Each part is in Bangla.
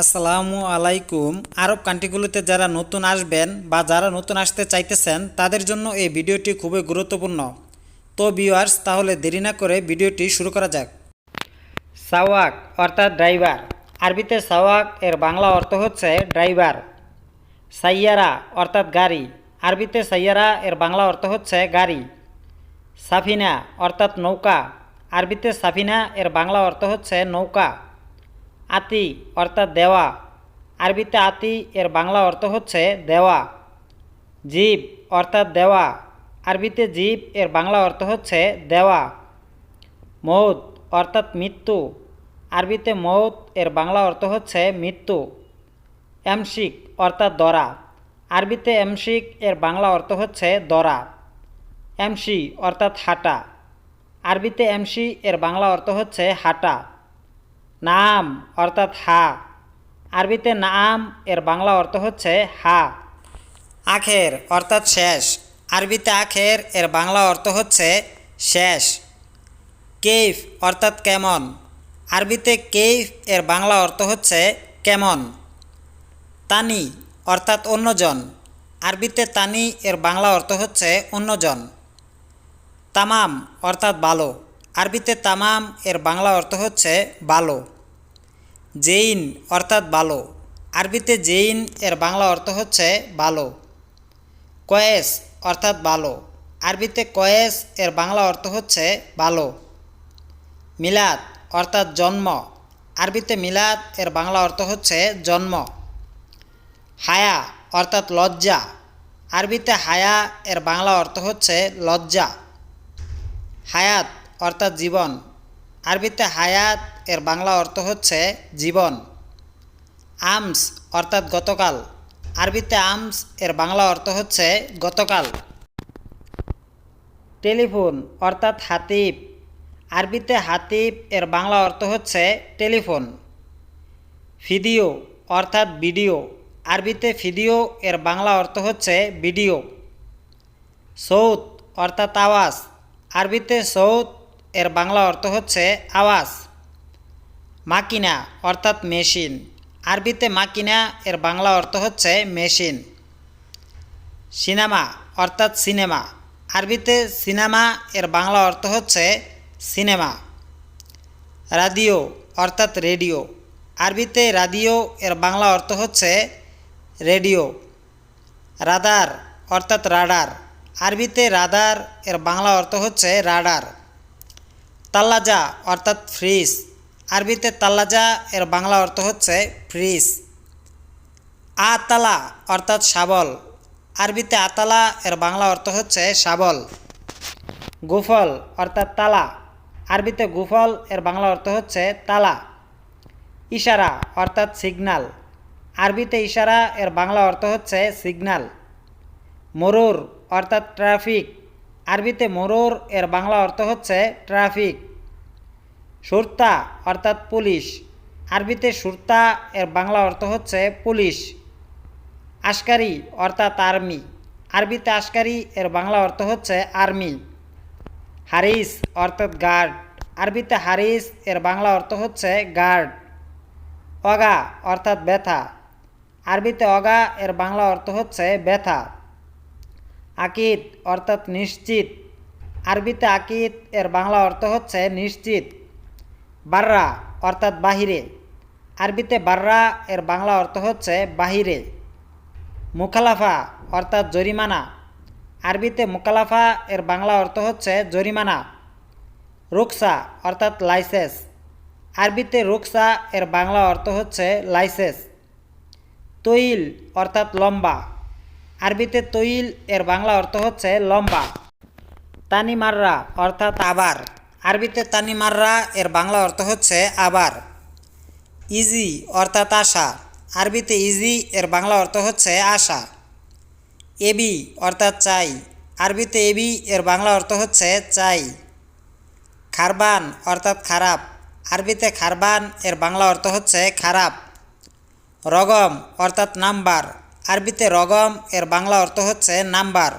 আসসালামু আলাইকুম। আরব কান্ট্রিগুলোতে যারা নতুন আসবেন বা যারা নতুন আসতে চাইতেছেন, তাদের জন্য এই ভিডিওটি খুবই গুরুত্বপূর্ণ। তো ভিউয়ার্স তাহলে দেরি না করে ভিডিওটি শুরু করা যাক। সাওয়াক, অর্থাৎ ড্রাইভার। আরবিতে সাওয়াক, এর বাংলা অর্থ হচ্ছে ড্রাইভার। সাইয়ারা, অর্থাৎ গাড়ি। আরবিতে সাইয়ারা, এর বাংলা অর্থ হচ্ছে গাড়ি। সাফিনা, অর্থাৎ নৌকা। আরবিতে সাফিনা, এর বাংলা অর্থ হচ্ছে নৌকা। আতি অর্থাৎ দেওয়া। আরবিতে আতি এর বাংলা অর্থ হচ্ছে দেওয়া। জীব অর্থাৎ দেওয়া। আরবিতে জীব এর বাংলা অর্থ হচ্ছে দেওয়া। মৌত অর্থাৎ মৃত্যু। আরবিতে মৌত এর বাংলা অর্থ হচ্ছে মৃত্যু। এমশিক অর্থাৎ দরা। আরবিতে এমশিক এর বাংলা অর্থ হচ্ছে দরা। এমসি অর্থাৎ হাঁটা। আরবিতে এমসি এর বাংলা অর্থ হচ্ছে হাঁটা। নাম অর্থাৎ হা। আরবিতে নাম, এর বাংলা অর্থ হচ্ছে হা। আখের অর্থাৎ শেষ। আরবিতে আখের, এর বাংলা অর্থ হচ্ছে শেষ। কেইফ অর্থাৎ কেমন। আরবিতে কেইফ, এর বাংলা অর্থ হচ্ছে কেমন। তানি অর্থাৎ অন্যজন। আরবিতে তানি, এর বাংলা অর্থ হচ্ছে অন্যজন। তামাম অর্থাৎ ভালো আরবিতে তামাম এর বাংলা অর্থ হচ্ছে ভালো জেইন অর্থাৎ ভালো আরবিতে জেইন এর বাংলা অর্থ হচ্ছে ভালো কয়েস অর্থাৎ ভালো আরবিতে কয়েস এর বাংলা অর্থ হচ্ছে ভালো মিলাদ অর্থাৎ জন্ম। আরবিতে মিলাদ এর বাংলা অর্থ হচ্ছে জন্ম। হায়া অর্থাৎ লজ্জা। আরবিতে হায়া এর বাংলা অর্থ হচ্ছে লজ্জা। হায়াত অর্থাৎ জীবন। আরবিতে হায়াত, এর বাংলা অর্থ হচ্ছে জীবন। আমস অর্থাৎ গতকাল। আরবিতে আমস, এর বাংলা অর্থ হচ্ছে গতকাল। টেলিফোন অর্থাৎ হাতিব। আরবিতে হাতিব, এর বাংলা অর্থ হচ্ছে টেলিফোন। ভিডিও অর্থাৎ ভিডিও। আরবিতে ভিডিও, এর বাংলা অর্থ হচ্ছে ভিডিও। সৌত অর্থাৎ আওয়াজ। আরবিতে সৌত এর বাংলা অর্থ হচ্ছে আওয়াজ, মাকিনা অর্থাৎ মেশিন। আরবিতে মাকিনা, এর বাংলা অর্থ হচ্ছে মেশিন। সিনেমা অর্থাৎ সিনেমা। আরবিতে সিনেমা, এর বাংলা অর্থ হচ্ছে সিনেমা। রাদিও অর্থাৎ রেডিও। আরবিতে রাদিও, এর বাংলা অর্থ হচ্ছে রেডিও। রাদার অর্থাৎ রাডার। আরবিতে রাদার, এর বাংলা অর্থ হচ্ছে রাডার। তাল্লাজা অর্থাৎ ফ্রিজ। আরবিতে তাল্লাজা, এর বাংলা অর্থ হচ্ছে ফ্রিজ। আতালা অর্থাৎ শাবল। আরবিতে আতালা, এর বাংলা অর্থ হচ্ছে শাবল। গুফল অর্থাৎ তালা। আরবিতে গুফল, এর বাংলা অর্থ হচ্ছে তালা। ইশারা অর্থাৎ সিগনাল। আরবিতে ইশারা, এর বাংলা অর্থ হচ্ছে সিগনাল। মরুর অর্থাৎ ট্রাফিক। আরবিতে মরুর এর বাংলা অর্থ হচ্ছে ট্রাফিক, সুরতা অর্থাৎ পুলিশ। আরবিতে সুরতা এর বাংলা অর্থ হচ্ছে পুলিশ। আশকারি অর্থাৎ আর্মি। আরবিতে আশকারি এর বাংলা অর্থ হচ্ছে আর্মি। হারিস অর্থাৎ গার্ড। আরবিতে হারিস এর বাংলা অর্থ হচ্ছে গার্ড। অগা অর্থাৎ ব্যথা। আরবিতে অগা এর বাংলা অর্থ হচ্ছে ব্যথা। আকিদ, অর্থাৎ নিশ্চিত। আরবিতে আকিদ, এর বাংলা অর্থ হচ্ছে নিশ্চিত। বাররা, অর্থাৎ বাহিরে। আরবিতে বাররা, এর বাংলা অর্থ হচ্ছে বাহিরে। মুখালাফা, অর্থাৎ জরিমানা। আরবিতে মুকালাফা এর বাংলা অর্থ হচ্ছে জরিমানা। রুকসা, অর্থাৎ লাইসেন্স। আরবিতে রুকসা, এর বাংলা অর্থ হচ্ছে লাইসেন্স। তৈল, অর্থাৎ লম্বা। আরবিতে তৈল এর বাংলা অর্থ হচ্ছে লম্বা, তানিমাররা অর্থাৎ আবার। আরবিতে তানিমাররা এর বাংলা অর্থ হচ্ছে আবার। ইজি অর্থাৎ আশা। আরবিতে ইজি এর বাংলা অর্থ হচ্ছে আশা। এবি অর্থাৎ চাই। আরবিতে এবি এর বাংলা অর্থ হচ্ছে চাই। খারবান অর্থাৎ খারাপ। আরবিতে খারবান এর বাংলা অর্থ হচ্ছে খারাপ। রগম অর্থাৎ নাম্বার। আরবিতে রগম, এর বাংলা অর্থ হচ্ছে নাম্বার।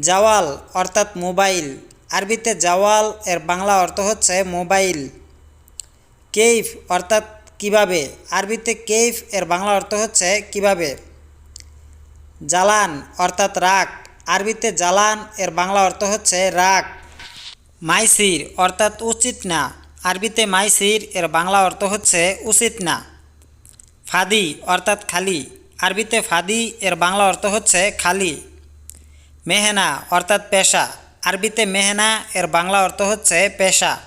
জাওয়াল অর্থাৎ মোবাইল। আরবিতে জাওয়াল, এর বাংলা অর্থ হচ্ছে মোবাইল। কেইফ অর্থাৎ কীভাবে? আরবিতে কেইফ, এর বাংলা অর্থ হচ্ছে কীভাবে? জালান অর্থাৎ রাগ। আরবিতে জালান, এর বাংলা অর্থ হচ্ছে রাগ। মাইসির অর্থাৎ উচিত না। আরবিতে মাইসির, এর বাংলা অর্থ হচ্ছে উচিত না। ফাদি অর্থাৎ খালি। আরবিতে ফাদি এর বাংলা অর্থ হচ্ছে খালি, মেহেনা অর্থাৎ পেশা। আরবিতে মেহেনা এর বাংলা অর্থ হচ্ছে পেশা।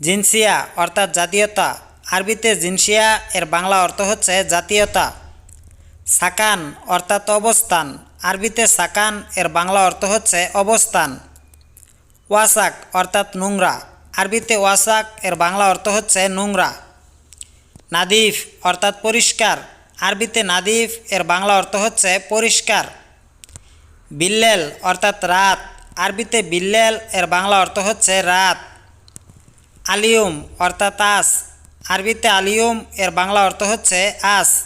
জিনসিয়া অর্থাৎ জাতীয়তা। আরবিতে জিনসিয়া এর বাংলা অর্থ হচ্ছে জাতীয়তা। সাকান অর্থাৎ অবস্থান। আরবিতে সাকান এর বাংলা অর্থ হচ্ছে অবস্থান। ওয়াসাক অর্থাৎ নোংরা। আরবিতে ওয়াসাক এর বাংলা অর্থ হচ্ছে নোংরা। নাদিফ অর্থাৎ পরিষ্কার। আরবিতে নাদিফ, এর বাংলা অর্থ হচ্ছে পরিষ্কার। বিল্লেল অর্থাৎ রাত। আরবিতে বিল্লেল, এর বাংলা অর্থ হচ্ছে রাত। আলিয়ুম অর্থাৎ আস। আরবিতে আলিয়ুম, এর বাংলা অর্থ হচ্ছে আস।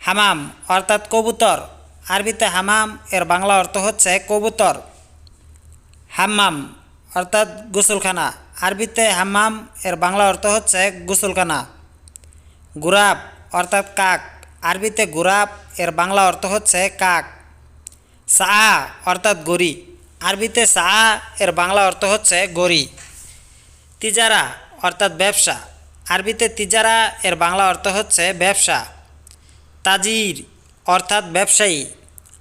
হামাম অর্থাৎ কবুতর। আরবিতে হামাম, এর বাংলা অর্থ হচ্ছে কবুতর। হাম্মাম অর্থাৎ গোসলখানা। আরবিতে হাম্মাম, এর বাংলা অর্থ হচ্ছে গোসলখানা। গুরাব অর্থাৎ কাক। আরবিতে গুরাব, এর বাংলা অর্থ হচ্ছে কাক। সা অর্থাৎ গরি। আরবিতে সা এর বাংলা অর্থ হচ্ছে গরি। তিজারা অর্থাৎ ব্যবসা। আরবিতে তিজারা, এর বাংলা অর্থ হচ্ছে ব্যবসা। তাজির অর্থাৎ ব্যবসায়ী।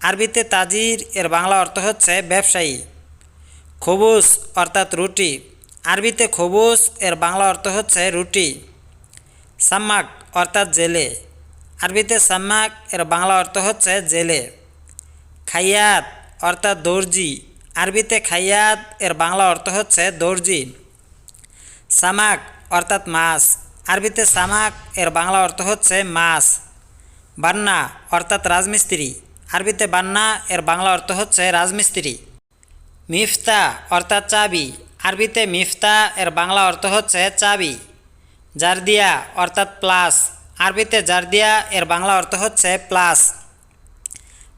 আরবিতে তাজির, এর বাংলা অর্থ হচ্ছে ব্যবসায়ী। খবুস অর্থাৎ রুটি। আরবিতে খবুস, এর বাংলা অর্থ হচ্ছে রুটি। সাম্মাক অর্থাৎ জেলে। আরবিতে সাম্মাক এর বাংলা অর্থ হচ্ছে জেলে। খাইয়াত অর্থাৎ দর্জি। আরবিতে খাইয়াত এর বাংলা অর্থ হচ্ছে দর্জি। সামাক অর্থাৎ মাছ। আরবিতে সামাক এর বাংলা অর্থ হচ্ছে মাছ। বান্না অর্থাৎ রাজমিস্ত্রি। আরবিতে বান্না এর বাংলা অর্থ হচ্ছে রাজমিস্ত্রি। মিফতা অর্থাৎ চাবি। আরবিতে মিফতা এর বাংলা অর্থ হচ্ছে চাবি। জারদিয়া অর্থাৎ প্লাস আরবিতে জারদিয়া এর বাংলা অর্থ হচ্ছে প্লাস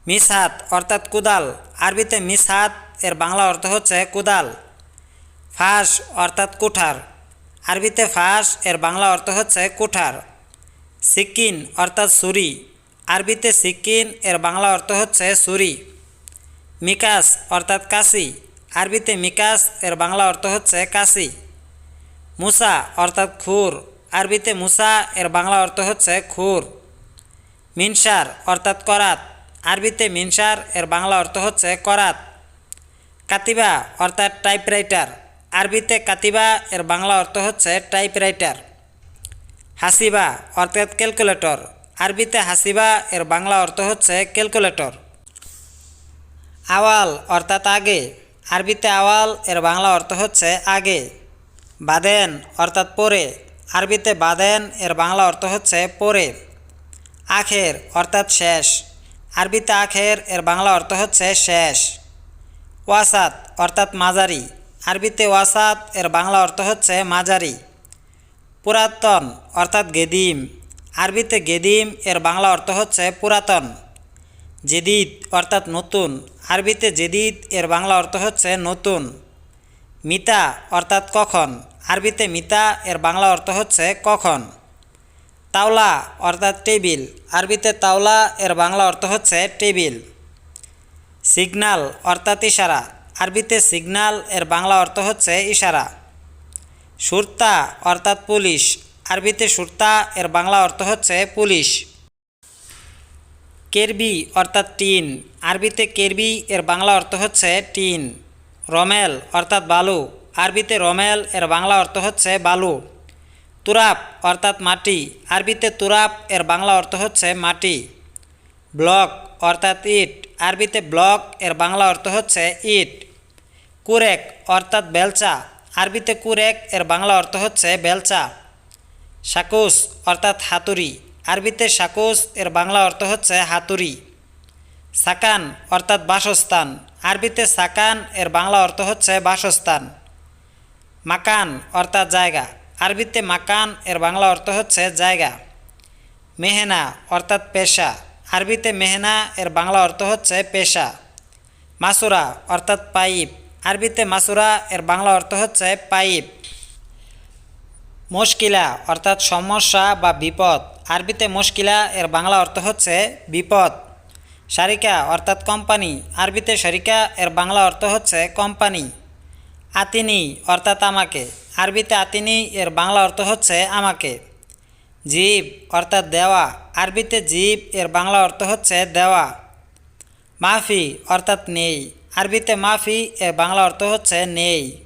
মিসহাত অর্থাৎ কুদাল। আরবিতে মিসহাত এর বাংলা অর্থ হচ্ছে কুদাল। ফাঁস, অর্থাৎ কুঠার। আরবিতে ফাঁস, এর বাংলা অর্থ হচ্ছে কুঠার। সিকিন, অর্থাৎ সুরি আরবিতে সিকিন, এর বাংলা অর্থ হচ্ছে সুরি মিকাস, অর্থাৎ কাশি। আরবিতে মিকাস, এর বাংলা অর্থ হচ্ছে কাশি। মুসা, অর্থাৎ খুর। আরবিতে মুসা, এর বাংলা অর্থ হচ্ছে খুর। মিনসার, অর্থাৎ করাত। আরবিতে মিনসার, এর বাংলা অর্থ হচ্ছে করাত। কাতিবা, অর্থাৎ টাইপরাইটার। আরবিতে কাতিবা, এর বাংলা অর্থ হচ্ছে টাইপরাইটার। হাসিবা, অর্থাৎ ক্যালকুলেটর। আরবিতে হাসিবা, এর বাংলা অর্থ হচ্ছে ক্যালকুলেটর। আওয়াল, অর্থাৎ আগে। আরবিতে আওয়াল, এর বাংলা অর্থ হচ্ছে আগে। বাদেন, অর্থাৎ পরে। আরবিতে বাদেন, এর বাংলা অর্থ হচ্ছে পরে। আখের অর্থাৎ শেষ। আরবিতে আখের, এর বাংলা অর্থ হচ্ছে শেষ। ওয়াসাত অর্থাৎ মাঝারি। আরবিতে ওয়াসাত, এর বাংলা অর্থ হচ্ছে মাঝারি। পুরাতন অর্থাৎ গেদিম। আরবিতে গেদিম, এর বাংলা অর্থ হচ্ছে পুরাতন। জেদিদ অর্থাৎ নতুন। আরবিতে জেদিদ, এর বাংলা অর্থ হচ্ছে নতুন। মিতা অর্থাৎ কখন? আরবিতে মিতা, এর বাংলা অর্থ হচ্ছে কখন? তাওলা অর্থাৎ টেবিল। আরবিতে তাওলা, এর বাংলা অর্থ হচ্ছে টেবিল। সিগনাল অর্থাৎ ইশারা। আরবিতে সিগনাল, এর বাংলা অর্থ হচ্ছে ইশারা। সুরতা অর্থাৎ পুলিশ। আরবিতে সুরতা, এর বাংলা অর্থ হচ্ছে পুলিশ। কেরবি অর্থাৎ টিন। আরবিতে কেরবি, এর বাংলা অর্থ হচ্ছে টিন। রমেল, অর্থাৎ বালু। আরবিতে রমেল, এর বাংলা অর্থ হচ্ছে বালু। তুরাপ, অর্থাৎ মাটি। আরবিতে তুরাপ, এর বাংলা অর্থ হচ্ছে মাটি। ব্লক, অর্থাৎ ইট। আরবিতে ব্লক, এর বাংলা অর্থ হচ্ছে ইট। কুরেক, অর্থাৎ বেলচা। আরবিতে কুরেক, এর বাংলা অর্থ হচ্ছে বেলচা। শাকুস অর্থাৎ হাতুড়ি। আরবিতে শাকুস এর বাংলা অর্থ হচ্ছে হাতুড়ি। সাকান, অর্থাৎ বাসস্থান। আরবিতে সাকান, এর বাংলা অর্থ হচ্ছে বাসস্থান। মাকান অর্থাৎ জায়গা। আরবিতে মাকান, এর বাংলা অর্থ হচ্ছে জায়গা। মেহেনা অর্থাৎ পেশা। আরবিতে মেহেনা, এর বাংলা অর্থ হচ্ছে পেশা। মাসুরা অর্থাৎ পাইপ। আরবিতে মাসুরা, এর বাংলা অর্থ হচ্ছে পাইপ। মুশকিলা অর্থাৎ সমস্যা বা বিপদ। আরবিতে মুশকিলা, এর বাংলা অর্থ হচ্ছে বিপদ। শারিকা অর্থাৎ কোম্পানি। আরবিতে শারিকা এর বাংলা অর্থ হচ্ছে কোম্পানি। আতিনি অর্থাৎ আমাকে। আরবিতে আতিনি, এর বাংলা অর্থ হচ্ছে আমাকে। জীব অর্থাৎ দেওয়া। আরবিতে জীব, এর বাংলা অর্থ হচ্ছে দেওয়া। মাফি অর্থাৎ নেই। আরবিতে মাফি, এর বাংলা অর্থ হচ্ছে নেই।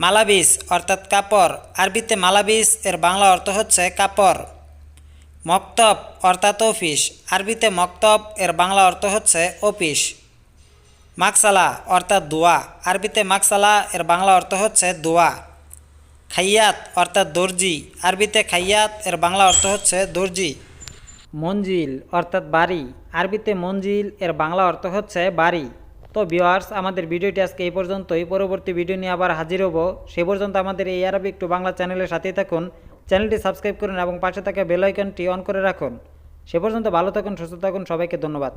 মালাবিস অর্থাৎ কাপড়। আরবিতে মালাবিস, এর বাংলা অর্থ হচ্ছে কাপড়। মক্তব অর্থাৎ অফিস। আরবিতে মক্তব, এর বাংলা অর্থ হচ্ছে অফিস। মাকসালা অর্থাৎ দোয়া। আরবিতে মাকসালা, এর বাংলা অর্থ হচ্ছে দোয়া। খাইয়াত অর্থাৎ দর্জি। আরবিতে খাইয়াত, এর বাংলা অর্থ হচ্ছে দর্জি। মঞ্জিল অর্থাৎ বাড়ি। আরবিতে মঞ্জিল, এর বাংলা অর্থ হচ্ছে বাড়ি। তো ভিউয়ার্স, আমাদের ভিডিওটি আজকে এই পর্যন্তই। পরবর্তী ভিডিও নিয়ে আবার হাজির হব। সে পর্যন্ত আমাদের এই আরবিক টু বাংলা চ্যানেলের সাথেই থাকুন। চ্যানেলটি সাবস্ক্রাইব করুন এবং পাশে থাকা বেল আইকনটি অন করে রাখুন। সে পর্যন্ত ভালো থাকুন, সুস্থ থাকুন, সবাইকে ধন্যবাদ।